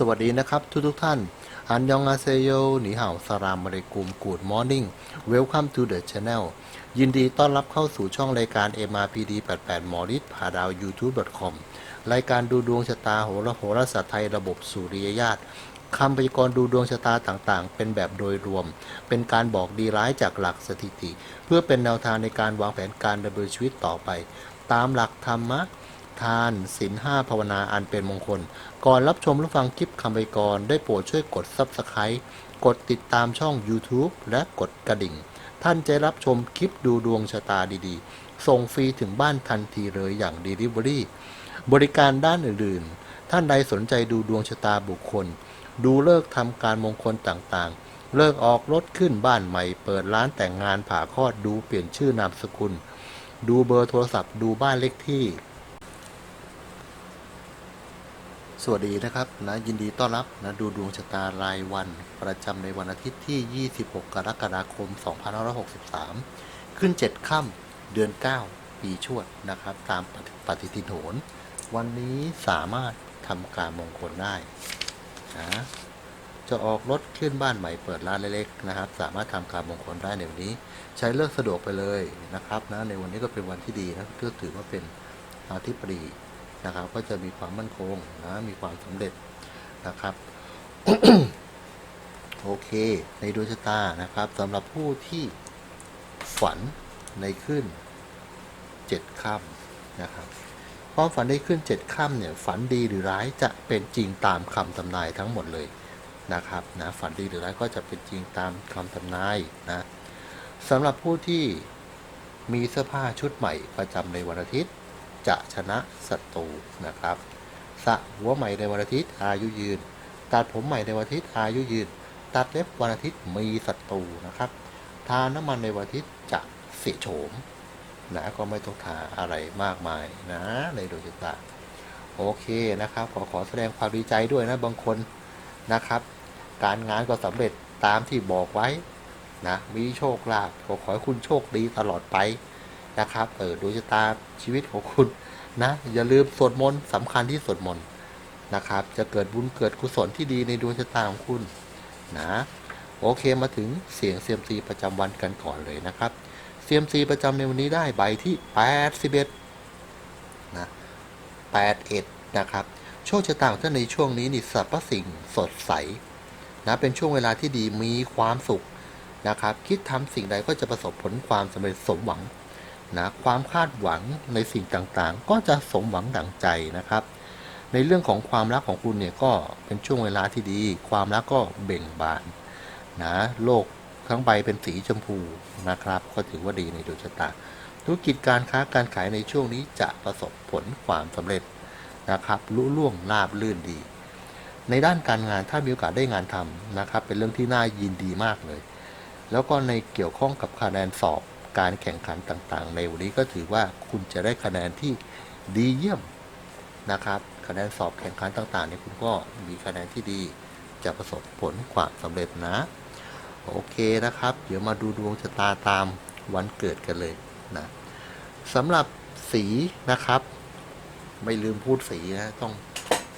สวัสดีนะครับทุกทุกท่าน อันยองอาเซโยหนีเห่าสรามมาริกุมกูดมอร์นิ่ง Welcome to the channel ยินดีต้อนรับเข้าสู่ช่องรายการ MRPD 88มอริสผ่าดาว YouTube.com รายการดูดวงชะตาโหราโหราศาสตร์ไทยระบบสุริยญาตคำพยากรณ์ดูดวงชะตาต่างๆ เป็นแบบโดยรวม เป็นการบอกดีร้ายจากหลักสถิติ เพื่อเป็นแนวทางในการวางแผนการดำเนินชีวิตต่อไป ตามหลักธรรมะ ทานศีลห้าภาวนาอันเป็นมงคล ก่อนรับชมรับฟังคลิปคำไปกรได้โปรดช่วยกด Subscribe กดติดตามช่อง YouTube และกดกระดิ่ง ท่านจะรับชมคลิปดูดวงชะตาดีๆ ส่งฟรีถึงบ้านทันทีเลยอย่าง Delivery บริการด้านอื่นๆ ท่านใดสนใจดูดวงชะตาบุคคล ดูเลิกทำการมงคลต่างๆ เลิกออกรถขึ้นบ้านใหม่ เปิดร้านแต่งงานผ่าคลอดดูเปลี่ยนชื่อนามสกุลดูเบอร์โทรศัพท์ดูบ้านเลขที่ สวัสดีนะครับนะยินดีต้อนรับนะดูดวงชะตารายวัน ประจำในวันอาทิตย์ที่ 26 กรกฎาคม 2563 ขึ้น 7 ค่ำเดือน 9 ปีชวดนะครับ ตามปฏิทินโหรวันนี้สามารถทำการมงคลได้นะจะออกรถขึ้นบ้านใหม่เปิดร้านเล็กๆนะครับ สามารถทำการมงคลได้ในวันนี้ ใช้เลิกสะดวกไปเลยนะครับนะในวันนี้ก็เป็นวันที่ดีนะก็ถือว่าเป็นอาทิตย์ปรี นะครับ ก็จะมีความมั่นคงนะมีความสำเร็จนะครับโอเค ในดวงชะตานะครับสำหรับผู้ที่ฝันในขึ้นเจ็ดค่ำนะครับความฝันในขึ้นเจ็ดค่ำเนี่ยฝันดีหรือร้ายจะเป็นจริงตามคำทำนายทั้งหมดเลยนะครับนะฝันดีหรือร้ายก็จะเป็นจริงตามคำทำนายนะสำหรับผู้ที่มีเสื้อผ้าชุดใหม่ประจำในวันอาทิตย์ จะชนะศัตรูนะครับสระหัวใหม่ในวันอาทิตย์อายุยืน ตัดผมใหม่ในวันอาทิตย์อายุยืน ตัดเล็บวันอาทิตย์มีศัตรูนะครับทาน้ำมันในวันอาทิตย์จะเสียโฉมนะก็ไม่ต้องทาอะไรมากมายนะในดวงชะตาโอเคนะครับ ขอขอแสดงความดีใจด้วยนะบางคนนะครับ การงานก็สำเร็จตามที่บอกไว้นะมีโชคลาภขอขอให้คุณโชคดีตลอดไป นะครับเออดวงชะตาชีวิตของคุณนะอย่าลืมสวดมนต์สำคัญที่สวดมนต์นะครับ จะเกิดบุญเกิดกุศลที่ดีในดวงชะตาของคุณนะโอเคมาถึงเสียงเซียมซีประจำวันกันก่อนเลยนะครับเซียมซีประจำในวันนี้ได้ใบที่ 81นะ81นะครับโชคชะตาของท่านในช่วงนี้นี่สรรพสิ่งสดใสนะเป็นช่วงเวลาที่ดีมีความสุขนะครับ คิดทำสิ่งใดก็จะประสบผลความสำเร็จสมหวัง นะความคาดหวังในสิ่งต่างๆ ก็จะสมหวังดั่งใจนะครับ ในเรื่องของความรักของคุณเนี่ยก็เป็นช่วงเวลาที่ดี ความรักก็เบ่งบานนะโลกทั้งใบเป็นสีชมพูนะครับ ก็ถือว่าดีในดวงชะตาธุรกิจการค้าการขายในช่วงนี้จะประสบผลความสำเร็จนะครับลุล่วงราบลื่นดี ในด้านการงานถ้ามีโอกาสได้งานทำนะครับ เป็นเรื่องที่น่ายินดีมากเลย แล้วก็ในเกี่ยวข้องกับคะแนนสอบ การแข่งขันต่างๆ ในวันนี้ก็ถือว่าคุณจะได้คะแนนที่ดีเยี่ยมนะครับ คะแนนสอบแข่งขันต่างๆเนี่ยคุณก็มีคะแนนที่ดีจะประสบผลความสำเร็จนะ โอเคนะครับ เดี๋ยวมาดูดวงชะตาตามวันเกิดกันเลยนะสำหรับสีนะครับ ไม่ลืมพูดสีนะต้อง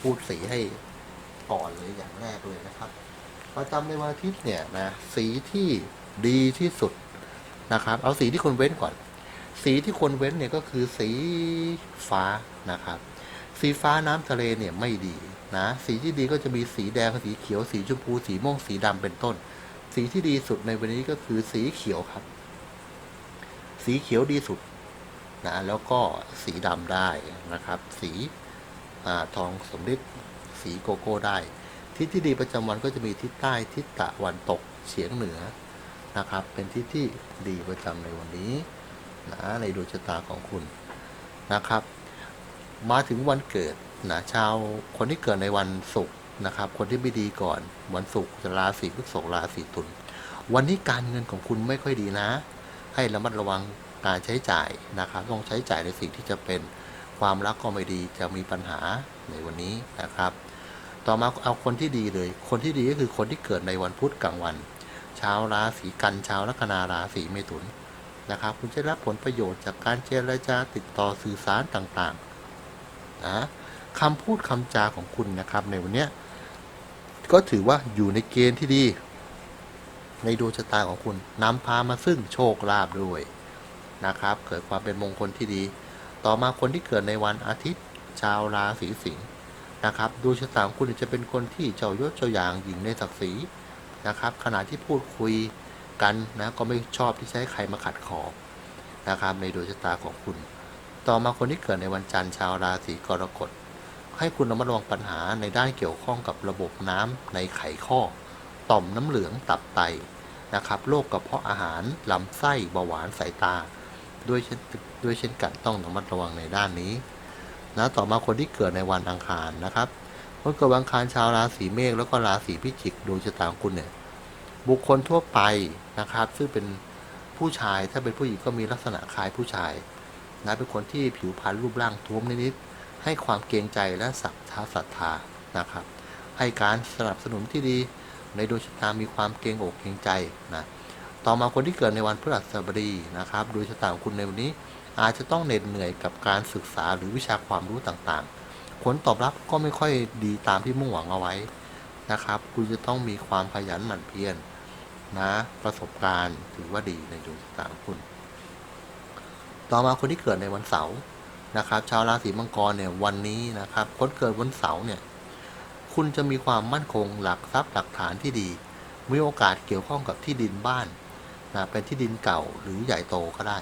พูดสีให้ก่อนเลยอย่างแรกเลยนะครับประจำในวันอาทิตย์เนี่ยนะสีที่ดีที่สุด นะครับ เอาสีที่คนเว้นก่อน สีที่คนเว้นเนี่ยก็คือสีฟ้านะครับ สีฟ้าน้ำทะเลเนี่ยไม่ดีนะสีที่ดีก็จะมีสีแดงสีเขียวสีชมพูสีม่วงสีดำเป็นต้น สีที่ดีสุดในวันนี้ก็คือสีเขียวครับ สีเขียวดีสุดนะแล้วก็สีดำได้นะครับ สีอทองสมฤทธิ์สีโกโก้ได้ ทิศที่ดีประจำวันก็จะมีทิศใต้ทิศตะวันตกเฉียงเหนือ นะครับ เป็นทิศที่ดีประจำในวันนี้นะในดวงชะตาของคุณนะครับ มาถึงวันเกิดนะชาวคนที่เกิดในวันศุกร์นะครับ คนที่ไม่ดีก่อนวันศุกร์จะราศีพฤษภราศีตุลวันนี้การเงินของคุณไม่ค่อยดีนะ ให้ระมัดระวังการใช้จ่ายนะครับต้องใช้จ่ายในสิ่งที่จะเป็นความรักก็ไม่ดีจะมีปัญหาในวันนี้นะครับ ต่อมาเอาคนที่ดีเลย คนที่ดีก็คือคนที่เกิดในวันพุธกลางวัน ชาวราศีกันชาวลัคนาราศีเมถุนนะครับ คุณจะได้รับผลประโยชน์จากการเจรจาติดต่อสื่อสารต่างๆนะคำพูดคำจาของคุณนะครับในวันนี้ก็ถือว่าอยู่ในเกณฑ์ที่ดี ในดวงชะตาของคุณนำพามาซึ่งโชคลาภด้วยนะครับ เกิดความเป็นมงคลที่ดี ต่อมาคนที่เกิดในวันอาทิตย์ ชาวราศีสิงห์นะครับดวงชะตาของคุณจะเป็นคนที่เจ้ายศเจ้าอย่างหญิงในศักดิ์ศรี นะครับ ขณะที่พูดคุยกันนะก็ไม่ชอบที่ใช้ใครมาขัดขอนะครับในดวงชะตาของคุณ ต่อมาคนที่เกิดในวันจันทร์ชาวราศีกรกฎให้คุณระมัดระวังปัญหาในด้านเกี่ยวข้องกับระบบน้ำในไขข้อ ต่อมน้ำเหลืองตับไตนะครับโรคกระเพาะอาหารลำไส้เบาหวานสายตา ด้วยเช่นด้วยเช่นกันต้องระมัดระวังในด้านนี้นะต่อมาคนที่เกิดในวันอังคารนะครับ คนเกิดวันอังคารชาวราศีเมษแล้วก็ราศีพิจิกดวงชะตาของคุณเนี่ย บุคคลทั่วไปนะครับ ซึ่งเป็นผู้ชายถ้าเป็นผู้หญิงก็มีลักษณะคล้ายผู้ชายนะเป็นคนที่ผิวพรรณรูปร่างท้วมนิดๆให้ความเกรงใจและศรัทธาศรัทธานะครับ ให้การสนับสนุนที่ดีในดวงชะตามีความเกรงอกเกรงใจนะต่อมาคนที่เกิดในวันพฤหัสบดีนะครับดวงชะตาของคุณในวันนี้ อาจจะต้องเหน็ดเหนื่อยกับการศึกษาหรือวิชาความรู้ต่างๆ ผลตอบรับก็ไม่ค่อยดีตามที่มุ่งหวังเอาไว้นะครับ คุณจะต้องมีความขยันหมั่นเพียรนะประสบการณ์ถือว่าดีในดวงชะตาของคุณ ต่อมาคนที่เกิดในวันเสาร์นะครับ ชาวราศีมังกรเนี่ยวันนี้นะครับ คนเกิดวันเสาร์เนี่ยคุณจะมีความมั่นคงหลักทรัพย์หลักฐานที่ดี มีโอกาสเกี่ยวข้องกับที่ดินบ้านนะเป็นที่ดินเก่าหรือใหญ่โตก็ได้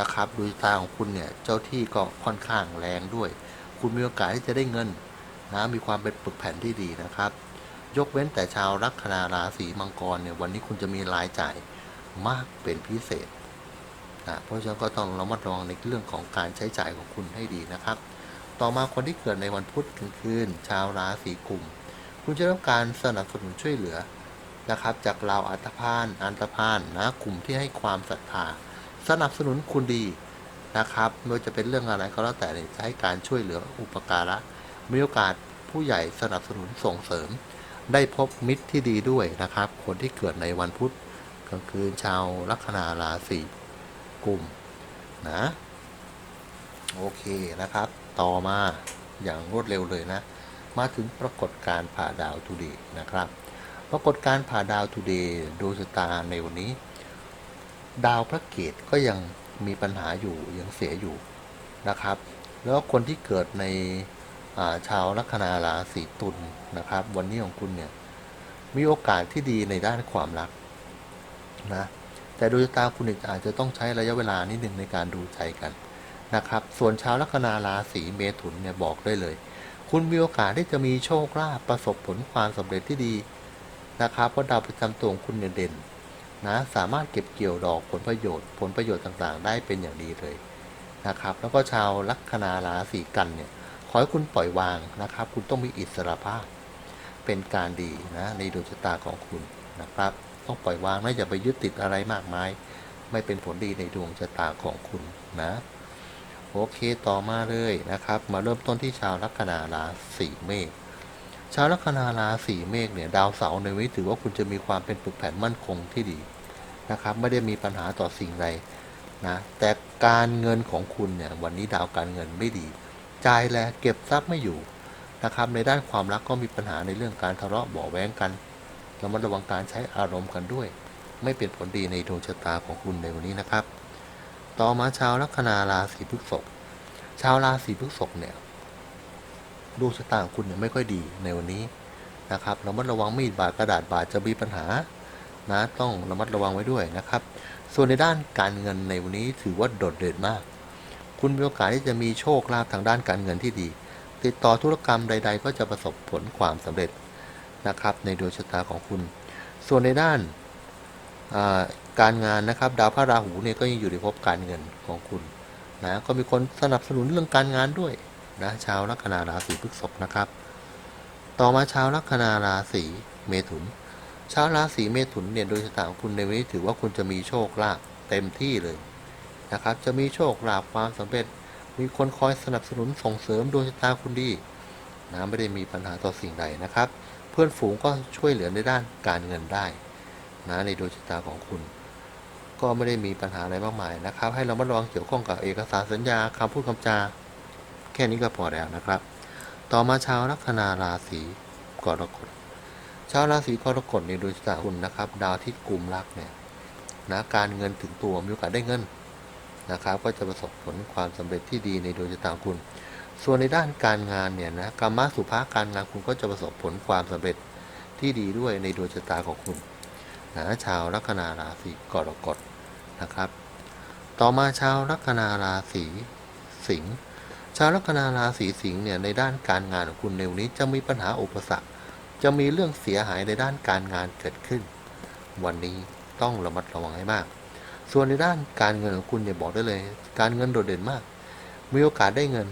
นะครับดูตาของคุณเนี่ยเจ้าที่ก็ค่อนข้างแรงด้วย คุณมีโอกาสที่จะได้เงินนะมีความเป็นปึกแผ่นที่ดีนะครับ ยกเว้นแต่ชาวลัคนาราศีมังกรเนี่ยวันนี้คุณจะมีรายจ่ายมากเป็นพิเศษนะเพราะฉะนั้นก็ต้องระมัดระวังในเรื่องของการใช้จ่ายของคุณให้ดีนะครับ ต่อมาคนที่เกิดในวันพุธกลางคืน ชาวราศีกุม คุณจะได้รับการสนับสนุนช่วยเหลือนะครับจากเราอัตพานอันตพานนะกลุ่มที่ให้ความศรัทธา สนับสนุนคุณดี นะครับไม่ว่าจะเป็นเรื่องอะไรก็แล้วแต่จะให้การช่วยเหลืออุปการะมีโอกาสผู้ใหญ่สนับสนุนส่งเสริม ได้พบมิตรที่ดีด้วยนะครับ คนที่เกิดในวันพุธกลางคืนชาวลัคนาราศีกลุ่มนะโอเคนะครับ ต่อมาอย่างรวดเร็วเลยนะ มาถึงปรากฏการณ์ผ่าดาวทูเดย์นะครับ ปรากฏการณ์ผ่าดาวทูเดย์ดวงชะตาในวันนี้ ดาวพระเกตก็ยัง มีปัญหาอยู่ยังเสียอยู่นะครับ แล้วคนที่เกิดในาชาวลัคนาราศีตุลนะครับ วันนี้ของคุณเนี่ยมีโอกาสที่ดีในด้านความรักนะแต่ดวงชะตาคุณอาจจะต้องใช้ระยะเวลานิดหนึ่งในการดูใจกันนะครับ ส่วนชาวลัคนาราศีเมถุนเนี่ยบอกได้เลย คุณมีโอกาสที่จะมีโชคลาภประสบผลความสำเร็จที่ดีนะครับเพราะดาวประจำตัวของคุณเนี่ยเด่น นะสามารถเก็บเกี่ยวดอกผลประโยชน์ ผลประโยชน์ต่างๆ ได้เป็นอย่างดีเลยนะครับ แล้วก็ชาวลัคนาราศีกันเนี่ยขอให้คุณปล่อยวางนะครับ คุณต้องมีอิสระภาพ เป็นการดีนะในดวงชะตาของคุณนะครับ ต้องปล่อยวางนะอย่าไปยึดติดอะไรมากมาย ไม่เป็นผลดีในดวงชะตาของคุณนะโอเคต่อมาเลยนะครับ มาเริ่มต้นที่ชาวลัคนาราศีเมษ ชาวลัคนาราศีเมษเนี่ยดาวเสาร์ในวันนี้ถือว่าคุณจะมีความเป็นปึกแผ่นมั่นคงที่ดีนะครับ ไม่ได้มีปัญหาต่อสิ่งใดนะแต่การเงินของคุณเนี่ยวันนี้ดาวการเงินไม่ดีจ่ายแลเก็บทรัพย์ไม่อยู่นะครับ ในด้านความรักก็มีปัญหาในเรื่องการทะเลาะเบาแว้งกันระมัดระวังการใช้อารมณ์กันด้วย ไม่เป็นผลดีในดวงชะตาของคุณในวันนี้นะครับ ต่อมาชาวลัคนาราศีพฤษภชาวราศีพฤษภเนี่ย ดวงชะตาของคุณเนี่ยไม่ค่อยดีในวันนี้นะครับระมัดระวังมีดบาดกระดาษบาดจะมีปัญหานะต้องระมัดระวังไว้ด้วยนะครับ ส่วนในด้านการเงินในวันนี้ถือว่าโดดเด่นมาก คุณมีโอกาสที่จะมีโชคลาภทางด้านการเงินที่ดี ติดต่อธุรกรรมใด ๆ ก็จะประสบผลความสำเร็จนะครับ ในดวงชะตาของคุณ ส่วนในด้านาการงานนะครับ ดาวพระราหูเนี่ยก็ยังอยู่ในภพการเงินของคุณนะก็มีคนสนับสนุนเรื่องการงานด้วย นะชาวลัคนาราศีพฤษภนะครับ ต่อมาชาวลัคนาราศีเมถุน ชาวราศีเมถุนเนี่ยโดยชะตาของคุณในวันนี้ถือว่าคุณจะมีโชคลาภเต็มที่เลยนะครับ จะมีโชคลาภความสำเร็จ มีคนคอยสนับสนุนส่งเสริมดวงชะตาคุณดีนะไม่ได้มีปัญหาต่อสิ่งใดนะครับ เพื่อนฝูงก็ช่วยเหลือในด้านการเงินได้นะในดวงชะตาของคุณ ก็ไม่ได้มีปัญหาอะไรมากมายนะครับ ให้เรามาระวังเกี่ยวข้องกับเอกสารสัญญาคำพูดคำจา แค่นี้ก็พอแล้วนะครับ ต่อมาชาวลัคนาราศีกรกฎาวราศีกรกฎในยโดยชะตาคุณนะครับ ดาวที่กลุ่มรักเนี่ยนะการเงินถึงตัวมีโอกาสได้เงินนะครับ ก็จะประสบผลความสำเร็จที่ดีในดวงชะตาคุณ ส่วนในด้านการงานเนี่ยนะกรรมสุภาการงานคุณก็จะประสบผลความสำเร็จที่ดีด้วยในดวงชะตาของคุณนะชาวลัคนาราศีกรกฎนะครับ ต่อมาชาวลัคนาราศีสิงห์ ชาวลัคนาราศีสิงห์เนี่ยในด้านการงานของคุณในวันนี้จะมีปัญหาอุปสรรค จะมีเรื่องเสียหายในด้านการงานเกิดขึ้น วันนี้ต้องระมัดระวังให้มาก ส่วนในด้านการเงินของคุณเนี่ยบอกได้เลย การเงินโดดเด่นมาก มีโอกาสได้เงิน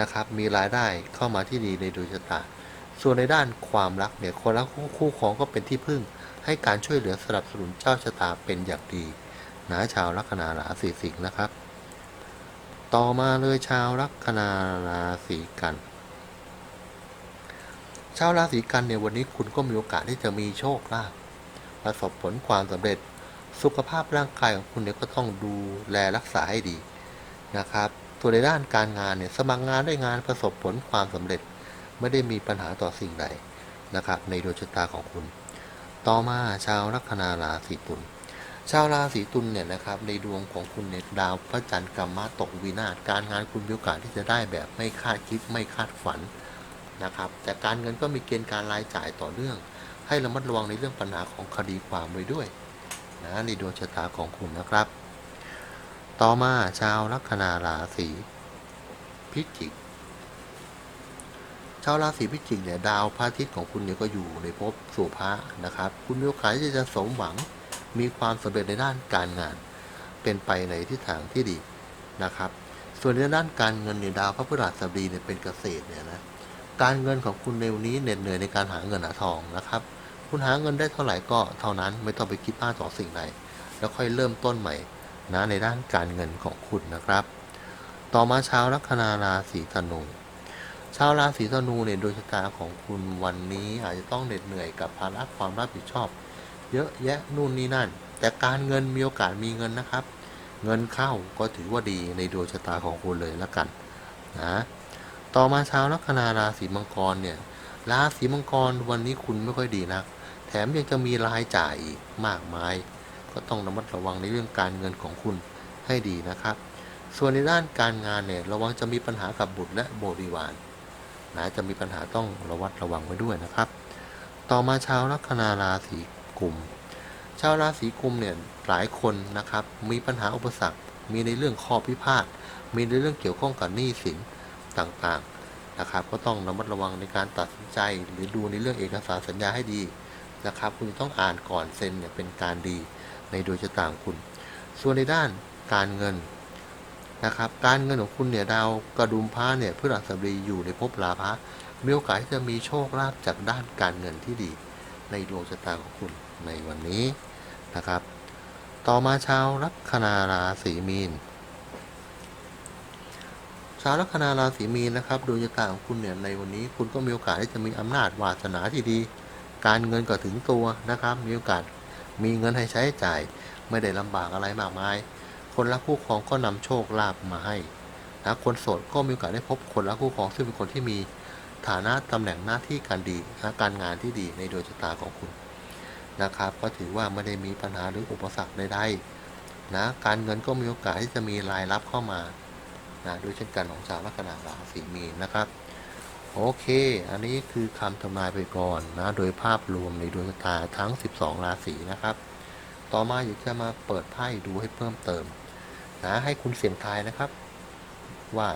นะครับ มีรายได้เข้ามาที่ดีในดวงชะตา ส่วนในด้านความรักเนี่ยคนรักคู่คู่ของก็เป็นที่พึ่ง ให้การช่วยเหลือสนับสนุนเจ้าชะตาเป็นอย่างดีนะชาวลัคนาราศีสิงห์นะครับ ต่อมาเลยชาวลัคนาราศีกัน ชาวราศีกันเนี่ยวันนี้คุณก็มีโอกาสที่จะมีโชคลาภประสบผลความสำเร็จ สุขภาพร่างกายของคุณเนี่ยก็ต้องดูแลรักษาให้ดีนะครับตัวในด้านการงานเนี่ยสมัครงานได้งานประสบผลความสำเร็จ ไม่ได้มีปัญหาต่อสิ่งใดนะครับ ในดวงชะตาของคุณ ต่อมาชาวลัคนาราศีตุล ชาวราศีตุลเนี่ยนะครับในดวงของคุณเนี่ยดาวพระจันทร์กรรมะตกวินาศการงานคุณมีโอกาสที่จะได้แบบไม่คาดคิดไม่คาดฝันนะครับ แต่การเงินก็มีเกณฑ์การรายจ่ายต่อเนื่อง ให้ระมัดระวังในเรื่องปัญหาของคดีความไว้ด้วยนะในดวงชะตาของคุณนะครับ ต่อมาชาวลัคนาราศีพิจิกชาวราศีพิจิกเนี่ยดาวพระอาทิตย์ของคุณเนี่ยก็อยู่ในภพสุภะนะครับ คุณมีโอกาสที่จะสมหวัง มีความสำเร็จในด้านการงาน เป็นไปในทิศทางที่ดีนะครับ ส่วนในด้านการเงินเนี่ยดาวพระพฤหัสบดีเนี่ยเป็นเกษตรเนี่ยนะการเงินของคุณในวันนี้เหน็ดเหนื่อยในการหาเงินหาทองนะครับ คุณหาเงินได้เท่าไหร่ก็เท่านั้นไม่ต้องไปคิดมากต่อสิ่งใดแล้วค่อยเริ่มต้นใหม่นะในด้านการเงินของคุณนะครับ ต่อมาชาวลัคนาราศีธนูชาวราศีธนูเนี่ยโดยชะตาของคุณวันนี้อาจจะต้องเหน็ดเหนื่อยกับภาระความรับผิดชอบ เยอะแยะนู่นนี่นั่น แต่การเงินมีโอกาสมีเงินนะครับ เงินเข้าก็ถือว่าดีในดวงชะตาของคุณเลยละกันนะต่อมาชาวลัคนาราศีมังกรเนี่ยราศีมังกรวันนี้คุณไม่ค่อยดีนักแถมยังจะมีรายจ่ายอีกมากมาย ก็ต้องระมัดระวังในเรื่องการเงินของคุณให้ดีนะครับ ส่วนในด้านการงานเนี่ยระวังจะมีปัญหากับบุตรและบริวารนะจะมีปัญหาต้องระวัดระวังไว้ด้วยนะครับ ต่อมาชาวลัคนาราศี กุม ชาวราศีกุมเนี่ยหลายคนนะครับมีปัญหาอุปสรรค มีในเรื่องข้อพิพาท มีในเรื่องเกี่ยวข้องกับหนี้สินต่างๆนะครับ ก็ต้องระมัดระวังในการตัดสินใจ หรือดูในเรื่องเอกสารสัญญาให้ดีนะครับ คุณต้องอ่านก่อนเซ็นเนี่ยเป็นการดีในดวงชะตาของคุณ ส่วนในด้านการเงินนะครับ การเงินของคุณเนี่ยดาวกระดุมพระเนี่ยพฤหัสบดีอยู่ในภพลาภะมีโอกาสที่จะมีโชคลาภจากด้านการเงินที่ดีในดวงชะตาของคุณ ในวันนี้นะครับ ต่อมาชาวลัคนาราศีมีน ชาวลัคนาราศีมีนนะครับดวงชะตาของคุณเนี่ยในวันนี้ คุณก็มีโอกาสที่จะมีอำนาจวาสนาที่ดี การเงินก็ถึงตัวนะครับ มีโอกาสมีเงินให้ใช้จ่าย ไม่ได้ลำบากอะไรมากมาย คนรักคู่ครองก็นำโชคลาภมาให้นะคนโสดก็มีโอกาสได้พบคนรักคู่ครองซึ่งเป็นคนที่มีฐานะตำแหน่งหน้าที่การดีนะการงานที่ดีในดวงชะตาของคุณ นะครับ ก็ถือว่าไม่ได้มีปัญหาหรืออุปสรรคใดๆนะการเงินก็มีโอกาสที่จะมีรายรับเข้ามานะด้วยเช่นกันของชาวลัคนาราศีมีนนะครับ โอเค อันนี้คือคำทำนายไปก่อนนะ โดยภาพรวมในดวงชะตาทั้ง 12 ราศีนะครับ ต่อมาอยากจะมาเปิดไพ่ดูให้เพิ่มเติมนะให้คุณเสี่ยงทายนะครับ ว่า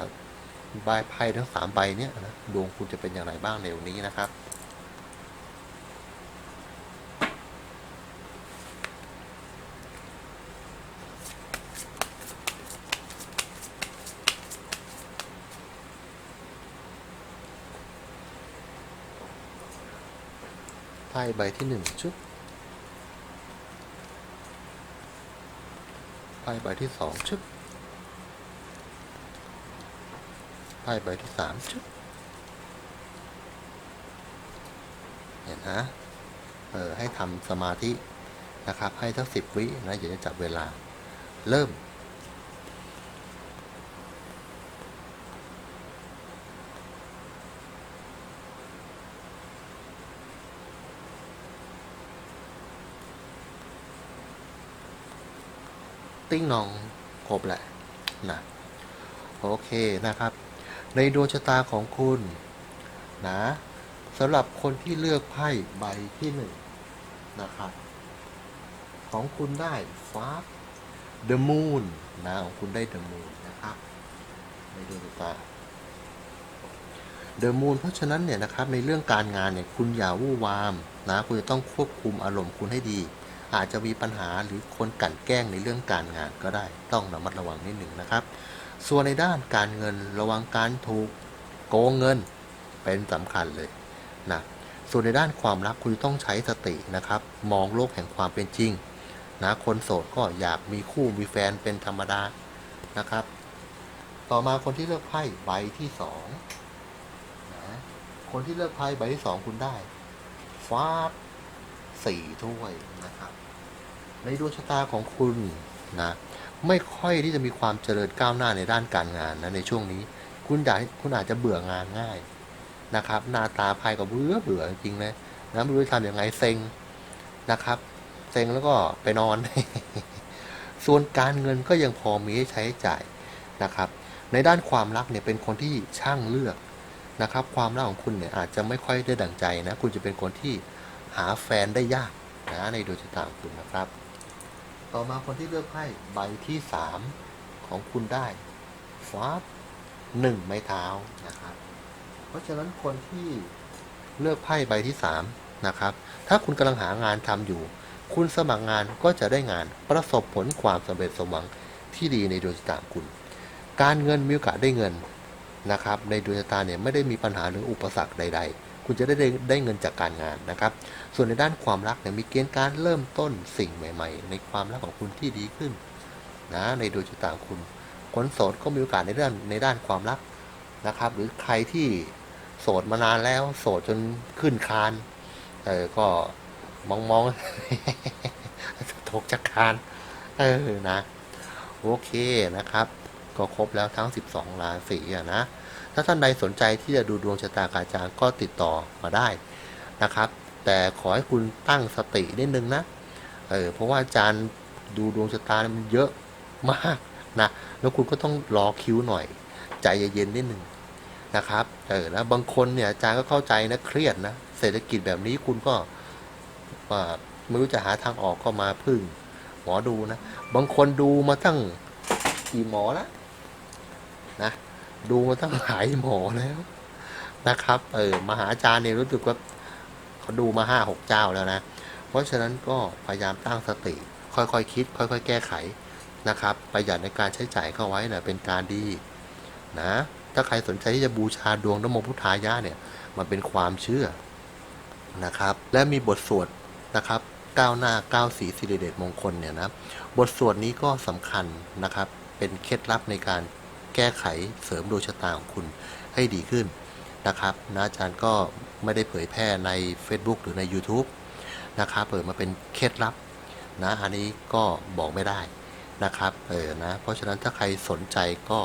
ใบไพ่ทั้ง3ใบเนี้ยนะดวงคุณจะเป็นอย่างไรบ้างในวันนี้นะครับ พ่ใบที่หนึ่งชุดไพ่ใบที่สองชุดไพ่ใบที่สามชุดเห็นฮะเออให้ทำสมาธินะครับ ให้ทั้งสิบวินะอย่าจะจับเวลา เริ่ม ติ้งนองครบแหละนะโอเคนะครับ ในดวงชะตาของคุณนะสำหรับคนที่เลือกไพ่ใบที่หนึ่งนะครับ ของคุณได้ฟ้า The Moon นะของคุณได้ The Moon นะครับในดวงชะตา The Moon เพราะฉะนั้นเนี่ยนะครับในเรื่องการงานเนี่ยคุณอย่าวู่วามนะคุณจะต้องควบคุมอารมณ์คุณให้ดี อาจจะมีปัญหาหรือคนกั่นแกล้งในเรื่องการงานก็ได้ ต้องระมัดระวังนิดหนึ่งนะครับ ส่วนในด้านการเงินระวังการถูกโกงเงินเป็นสำคัญเลยนะส่วนในด้านความรักคุณต้องใช้สตินะครับ มองโลกแห่งความเป็นจริงนะคนโสดก็อยากมีคู่มีแฟนเป็นธรรมดานะครับ ต่อมาคนที่เลือกไพ่ใบที่สองนะคนที่เลือกไพ่ใบที่สองคุณได้ฟ้าดสี่ถ้วยนะ ในดวงชะตาของคุณนะไม่ค่อยที่จะมีความเจริญก้าวหน้าในด้านการงานนะในช่วงนี้ คุณอยากคุณอาจจะเบื่องานง่ายนะครับหน้าตาภายก็เบื่อเบื่อจริงเลยนะไม่รู้จะทำยังไงเซ็งนะครับเซ็งแล้วก็ไปนอน ส่วนการเงินก็ยังพอมีให้ใช้จ่ายนะครับ ในด้านความรักเนี่ยเป็นคนที่ช่างเลือกนะครับ ความรักของคุณเนี่ยอาจจะไม่ค่อยได้ดั่งใจนะ คุณจะเป็นคนที่หาแฟนได้ยากนะในดวงชะตาของคุณนะครับ ต่อมาคนที่เลือกไพ่ใบที่สามของคุณได้ฟ้าหนึ่งไม้เท้านะครับ เพราะฉะนั้นคนที่เลือกไพ่ใบที่สามนะครับ ถ้าคุณกำลังหางานทำอยู่ คุณสมัครงานก็จะได้งานประสบผลความสำเร็จสมหวังที่ดีในดวงชะตาคุณ การเงินมีโอกาสได้เงินนะครับ ในดวงชะตาเนี่ยไม่ได้มีปัญหาหรืออุปสรรคใด ๆ คุณจะได้ได้ได้เงินจากการงานนะครับ ส่วนในด้านความรักเนี่ยมีเกณฑ์การเริ่มต้นสิ่งใหม่ ๆ ในความรักของคุณที่ดีขึ้นนะในดวงชะตาคุณคนโสดก็มีโอกาสในเรื่องในด้านความรักนะครับ หรือใครที่โสดมานานแล้ว โสดจนขึ้นคานเออก็มองมองถกจากคานเออนะ โอเคนะครับ ก็ครบแล้วทั้ง 12 ราศีอะนะ ถ้าท่านใดสนใจที่จะดูดวงชะตากบอาจารย์ก็ติดต่อมาได้นะครับ แต่ขอให้คุณตั้งสตินิดนึงนะเออเพราะว่าอาจารย์ดูดวงชะตามันเยอะมากนะแล้วคุณก็ต้องรอคิวหน่อย ใจเย็นๆนิดนึงนะครับเออแล้วบางคนเนี่ยอาจารย์ก็เข้าใจนะเครียดนะเศรษฐกิจแบบนี้คุณก็ว่าไม่รู้จะหาทางออกก็มาพึ่ง หมอดูนะ บางคนดูมาตั้งกี่หมอล้วนะ ดูมาตั้งหลายหมอแล้วนะครับ เออมหาอาจารย์เนี่ยรู้สึกว่าเขาดูมาห้าหกเจ้าแล้วนะ เพราะฉะนั้นก็พยายามตั้งสติ ค่อยๆคคิด ค่อย ๆ แก้ไขนะครับ ประหยัดในการใช้จ่ายเข้าไว้นะเป็นการดีนะ ถ้าใครสนใจที่จะบูชาดวงนโมพุทธายะเนี่ยมันเป็นความเชื่อนะครับ และมีบทสวดนะครับก้าวหน้าก้าวสีสิริเดชมงคลเนี่ยนะบทสวดนี้ก็สำคัญนะครับ เป็นเคล็ดลับในการ แก้ไขเสริมดวงชะตาของคุณให้ดีขึ้นนะครับนะอาจารย์ก็ไม่ได้เผยแพร่ใน Facebook หรือใน YouTube นะครับเปิดมาเป็นเคล็ดลับนะอันนี้ก็บอกไม่ได้นะครับเออนะเพราะฉะนั้นถ้าใครสนใจก็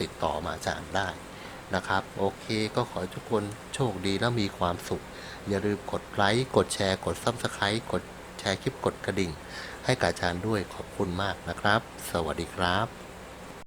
ติดต่อมาอาจารย์ได้นะครับ โอเคก็ขอให้ทุกคนโชคดีและมีความสุข อย่าลืมกดไลค์กดแชร์ กด Subscribe กดแชร์คลิปกดกระดิ่ง ให้กับอาจารย์ด้วยขอบคุณมากนะครับ สวัสดีครับ